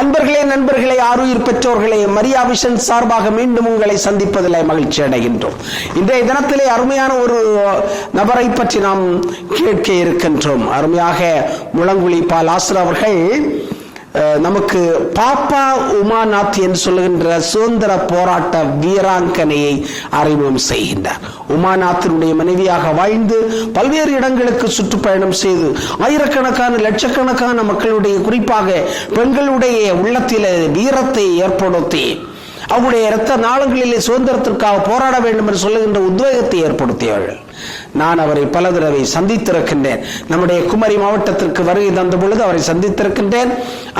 அன்பர்களே நண்பர்களே ஆறுயிர் பெற்றோர்களே மரியா விஷன் சார்பாக மீண்டும் உங்களை சந்திப்பதில் மகிழ்ச்சி அடைகின்றோம். இன்றைய தினத்திலே அருமையான ஒரு நபரை பற்றி நாம் கேட்க இருக்கின்றோம். அருமையாக முழங்குழி பால் ஆசிரியர் அவர்கள் நமக்கு பாப்பா உமாநாத் என்று சொல்லுகின்ற சுதந்திர போராட்ட வீராங்கனையை அறிமுகம் செய்கின்றார். உமாநாத்தினுடைய மனைவியாக வாழ்ந்து பல்வேறு இடங்களுக்கு சுற்றுப்பயணம் செய்து ஆயிரக்கணக்கான லட்சக்கணக்கான மக்களுடைய குறிப்பாக பெண்களுடைய உள்ளத்தில் வீரத்தை ஏற்படுத்தி அவருடைய இரத்த நாளங்களிலே சுதந்திரத்திற்காக போராட வேண்டும் என்று சொல்லுகின்ற உத்வேகத்தை ஏற்படுத்தியவர்கள். நான் அவரை பல தடவை சந்தித்திருக்கின்றேன். நம்முடைய குமரி மாவட்டத்திற்கு வருகை தந்த பொழுது அவரை சந்தித்திருக்கின்றேன்.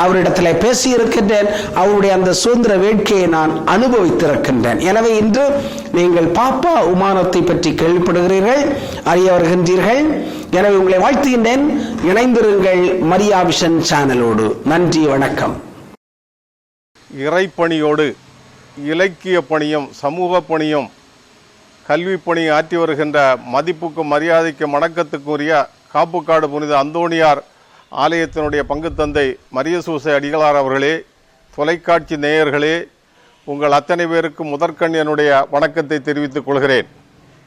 அவரிடத்தில் பேசியிருக்கின்றேன். அவருடைய அந்த சுதந்திர வேட்கையை நான் அனுபவித்திருக்கின்றேன். எனவே இன்று நீங்கள் பாப்பா உமானத்தை பற்றி கேள்விப்படுகிறீர்கள் அறிய வருகின்றீர்கள் எனவே உங்களை வாழ்த்துகின்றேன். இணைந்திருங்கள் மரியா விஷன் சேனலோடு. நன்றி வணக்கம். இறைப்பணியோடு இலக்கிய பணியும் சமூக பணியும் கல்வி பணியும் ஆற்றி வருகின்ற மதிப்புக்கும் மரியாதைக்கும் வணக்கத்துக்குரிய காப்புக்காடு புனித அந்தோணியார் ஆலயத்தினுடைய பங்குத்தந்தை மரியசூசை அடிகளார் அவர்களே தொலைக்காட்சி நேயர்களே உங்கள் அத்தனை பேருக்கும் முதற்கண் என்னுடைய வணக்கத்தை தெரிவித்துக் கொள்கிறேன்.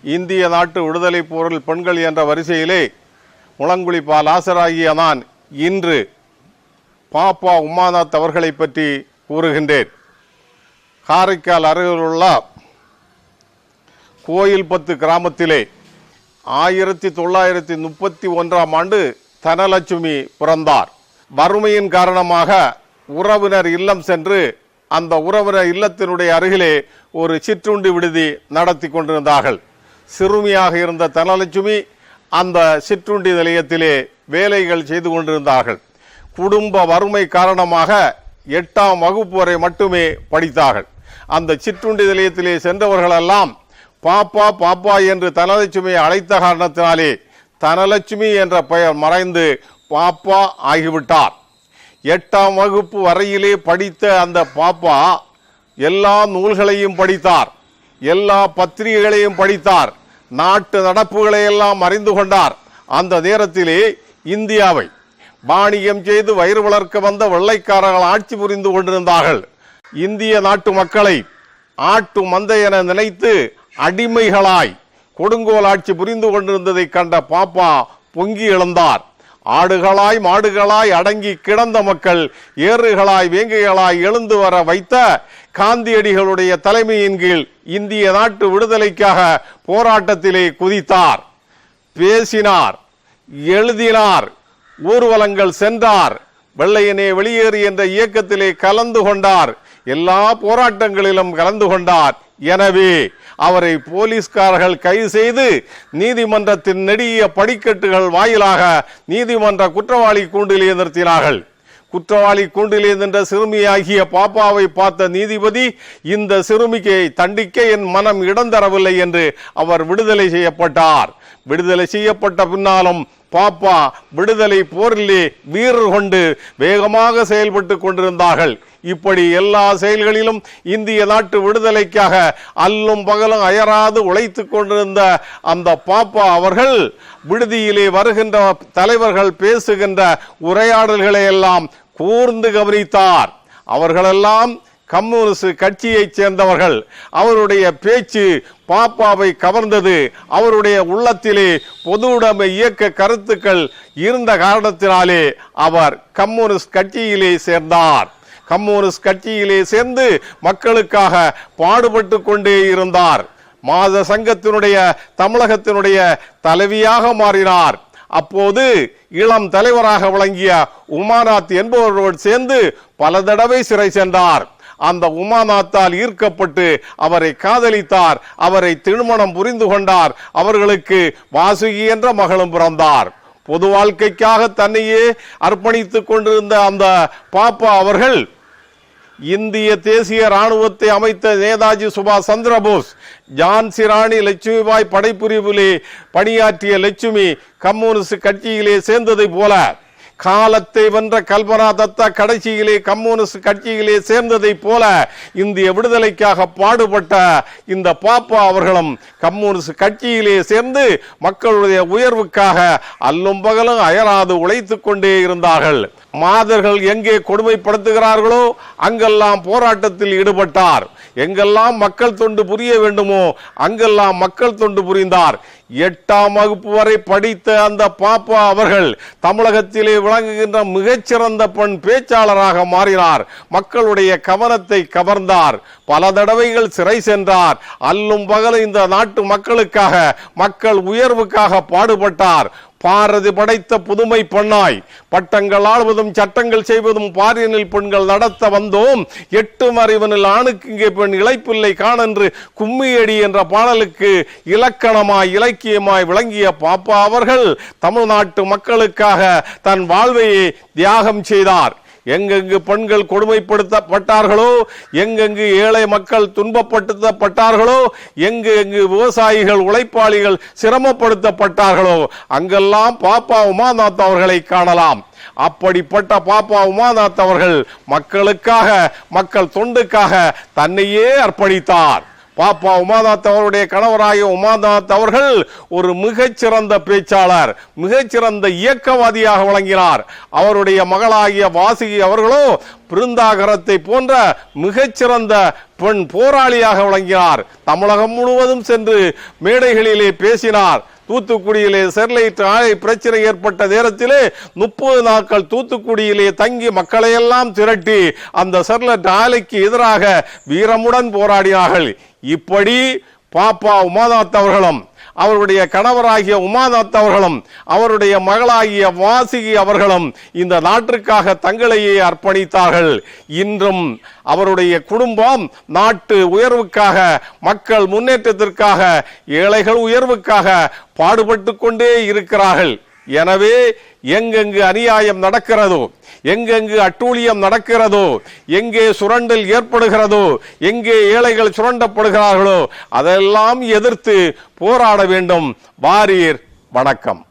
இந்திய நாட்டு விடுதலை போரில் பெண்கள் என்ற வரிசையிலே முழங்குழி பாலாசராகிய நான் இன்று பாப்பா உமாநாத் அவர்களை பற்றி கூறுகின்றேன். காரைக்கால் அருகிலுள்ள கோயில்பத்து கிராமத்திலே ஆயிரத்தி தொள்ளாயிரத்தி முப்பத்தி ஒன்றாம் ஆண்டு தனலட்சுமி பிறந்தார். வறுமையின் காரணமாக உறவினர் இல்லம் சென்று அந்த உறவினர் இல்லத்தினுடைய அருகிலே ஒரு சிற்றுண்டி விடுதி நடத்தி கொண்டிருந்தார்கள். சிறுமியாக இருந்த தனலட்சுமி அந்த சிற்றுண்டி நிலையத்திலே வேலைகள் செய்து கொண்டிருந்தார்கள். குடும்ப வறுமை காரணமாக எட்டாம் வகுப்பு வரை மட்டுமே படித்தார்கள். அந்த சிற்றுண்டி நிலையத்திலே சென்றவர்களெல்லாம் பாப்பா பாப்பா என்று தனலட்சுமியை அழைத்த காரணத்தினாலே தனலட்சுமி என்ற பெயர் மறைந்து பாப்பா ஆகிவிட்டார். எட்டாம் வகுப்பு வரையிலே படித்த அந்த பாப்பா எல்லா நூல்களையும் படித்தார். எல்லா பத்திரிகைகளையும் படித்தார். நாட்டு நடப்புகளை எல்லாம் அறிந்து கொண்டார். அந்த நேரத்திலே இந்தியாவை வாணிகம் செய்து வயிறு வளர்க்க வந்த வெள்ளைக்காரர்கள் ஆட்சி புரிந்து கொண்டிருந்தார்கள். இந்திய நாட்டு மக்களை ஆட்டு மந்தை என நினைத்து அடிமைகளாய் கொடுங்கோல் ஆட்சி புரிந்து கொண்டிருந்ததை கண்ட பாப்பா பொங்கி எழுந்தார். ஆடுகளாய் மாடுகளாய் அடங்கி கிடந்த மக்கள் ஏறுகளாய் வேங்கைகளாய் எழுந்து வர வைத்த காந்தியடிகளுடைய தலைமையின் கீழ் இந்திய நாட்டு விடுதலைக்காக போராட்டத்திலே குதித்தார். பேசினார் எழுதினார் ஊர்வலங்கள் சென்றார். வெள்ளையனே வெளியேறு என்ற இயக்கத்திலே கலந்து கொண்டார். எல்லா போராட்டங்களிலும் கலந்து கொண்டார். எனவே அவரை போலீஸ்காரர்கள் கைது செய்து நீதிமன்றத்தின் நெடிய படிக்கட்டுகள் வாயிலாக நீதிமன்ற குற்றவாளி கூண்டிலே நிறுத்தினார்கள். குற்றவாளி கூண்டிலே நின்ற சிறுமியாகிய பாப்பாவை பார்த்த நீதிபதி இந்த சிறுமிக்கு தண்டிக்க என் மனம் இடம் தரவில்லை என்று அவர் விடுதலை செய்யப்பட்டார். விடுதலை செய்யப்பட்ட பின்னாலும் பாப்பா விடுதலை போரிலே வீரர் கொண்டு வேகமாக செயல்பட்டு கொண்டிருந்தார்கள். இப்படி எல்லா செயல்களிலும் இந்திய நாட்டு விடுதலைக்காக அல்லும் பகலும் அயராது உழைத்து கொண்டிருந்த அந்த பாப்பா அவர்கள் விடுதியிலே வருகின்ற தலைவர்கள் பேசுகின்ற உரையாடல்களை எல்லாம் கூர்ந்து கவனித்தார். அவர்களெல்லாம் கம்யூனிஸ்ட் கட்சியைச் சேர்ந்தவர்கள் அவருடைய பேச்சு பாப்பாவை கவர்ந்தது அவருடைய உள்ளத்திலே பொது உடைமை இயக்க கருத்துக்கள் இருந்த காரணத்தினாலே அவர் கம்யூனிஸ்ட் கட்சியிலே சேர்ந்தார். கம்யூனிஸ்ட் கட்சியிலே சேர்ந்து மக்களுக்காக பாடுபட்டு கொண்டே இருந்தார். மாத சங்கத்தினுடைய தமிழகத்தினுடைய தலைவியாக மாறினார். அப்போது இளம் தலைவராக விளங்கிய உமாநாத் என்பவரோடு சேர்ந்து பல தடவை சிறை சென்றார். அந்த உமாநாத்தால் ஈர்க்கப்பட்டு அவரை காதலித்தார் அவரை திருமணம் புரிந்து கொண்டார் அவர்களுக்கு வாசுகி என்ற மகளும் பிறந்தார். பொது வாழ்க்கைக்காக தன்னையே அர்ப்பணித்துக் கொண்டிருந்த அந்த பாப்பா அவர்கள் இந்திய தேசிய ராணுவத்தை அமைத்த நேதாஜி சுபாஷ் சந்திரபோஸ் ஜான்சி ராணி லட்சுமிபாய் படைப்பிரிவிலே பணியாற்றிய லட்சுமி கம்யூனிஸ்ட் கட்சியிலே சேர்ந்ததை போல காலத்தை வென்ற கல்பனா தத்தா கடைசியிலே கம்யூனிஸ்ட் கட்சியிலே சேர்ந்ததைப் போல இந்திய விடுதலைக்காக பாடுபட்ட இந்த பாப்பா அவர்களும் கம்யூனிஸ்ட் கட்சியிலே சேர்ந்து மக்களுடைய உயர்வுக்காக அல்லும் பகலும் அயராது உழைத்துக் கொண்டே இருந்தார்கள். மாதர்கள் எங்கே கொடுமைப்படுத்துகிறார்களோ அங்கெல்லாம் போராட்டத்தில் ஈடுபட்டார். எங்கெல்லாம் மக்கள் தொண்டு புரிய வேண்டுமோ அங்கெல்லாம் மக்கள் தொண்டு புரிந்தார். எட்டாம் வகுப்பு வரை படித்த அந்த பாப்பா அவர்கள் தமிழகத்திலே விளங்குகின்ற மிகச்சிறந்த பெண் பேச்சாளராக மாறினார். மக்களுடைய கவனத்தை கவர்ந்தார். பல தடவைகள் சிறை சென்றார். அல்லும் பகலும் இந்த நாட்டு மக்களுக்காக மக்கள் உயர்வுக்காக பாடுபட்டார். பாரதி படைத்த புதுமை பெண்ணாய் பட்டங்கள் ஆழ்வதும் சட்டங்கள் செய்வதும் பாரியனில் பெண்கள் நடத்த வந்தோம். எட்டு அறிவனில் ஆணுக்கு இங்கே பெண் இழைப்பில்லை. காணென்று கும்மியடி என்ற பாடலுக்கு இலக்கணமாய் இலக்கியமாய் விளங்கிய பாப்பா அவர்கள் தமிழ்நாட்டு மக்களுக்காக தன் வாழ்வையை தியாகம் செய்தார். எங்கெங்கு பெண்கள் கொடுமைப்படுத்தப்பட்டார்களோ எங்கெங்கு ஏழை மக்கள் துன்பப்படுத்தப்பட்டார்களோ எங்கு எங்கு விவசாயிகள் உழைப்பாளிகள் சிரமப்படுத்தப்பட்டார்களோ அங்கெல்லாம் பாப்பா உமாநாத் அவர்களை காணலாம். அப்படிப்பட்ட பாப்பா உமாநாத் அவர்கள் மக்களுக்காக மக்கள் தொண்டுக்காக தன்னையே அர்ப்பணித்தார். பாப்பா உமாதாத் அவருடைய கணவராகிய உமாதாத் அவர்கள் ஒரு மிகச்சிறந்த பேச்சாளர் மிகச்சிறந்த இயக்கவாதியாக விளங்கினார். அவருடைய மகளாகிய வாசுகி அவர்களோ பிருந்தாகரத்தை போன்ற மிகச்சிறந்த பெண் போராளியாக விளங்கினார். தமிழகம் முழுவதும் சென்று மேடைகளிலே பேசினார். தூத்துக்குடியிலே ஸ்டெர்லைட் ஆலை பிரச்சனை ஏற்பட்ட நேரத்திலே முப்பது நாட்கள் தூத்துக்குடியிலே தங்கி மக்களையெல்லாம் திரட்டி அந்த ஸ்டெர்லைட் ஆலைக்கு எதிராக வீரமுடன் போராடினார்கள். இப்படி பாப்பா உமாநாத் அவர்களும் அவருடைய கணவராகிய உமாநாத் அவர்களும் அவருடைய மகளாகிய வாசிகி அவர்களும் இந்த நாட்டிற்காக தங்களையே அர்ப்பணித்தார்கள். இன்றும் அவருடைய குடும்பம் நாட்டு உயர்வுக்காக மக்கள் முன்னேற்றத்திற்காக ஏழைகள் உயர்வுக்காக பாடுபட்டு கொண்டே இருக்கிறார்கள். எனவே எங்கெங்கு அநியாயம் நடக்கிறதோ எங்கெங்கு அட்டூழியம் நடக்கிறதோ எங்கே சுரண்டல் ஏற்படுகிறதோ எங்கே ஏழைகள் சுரண்டப்படுகிறார்களோ அதெல்லாம் எதிர்த்து போராட வேண்டும். வாரீர் வணக்கம்.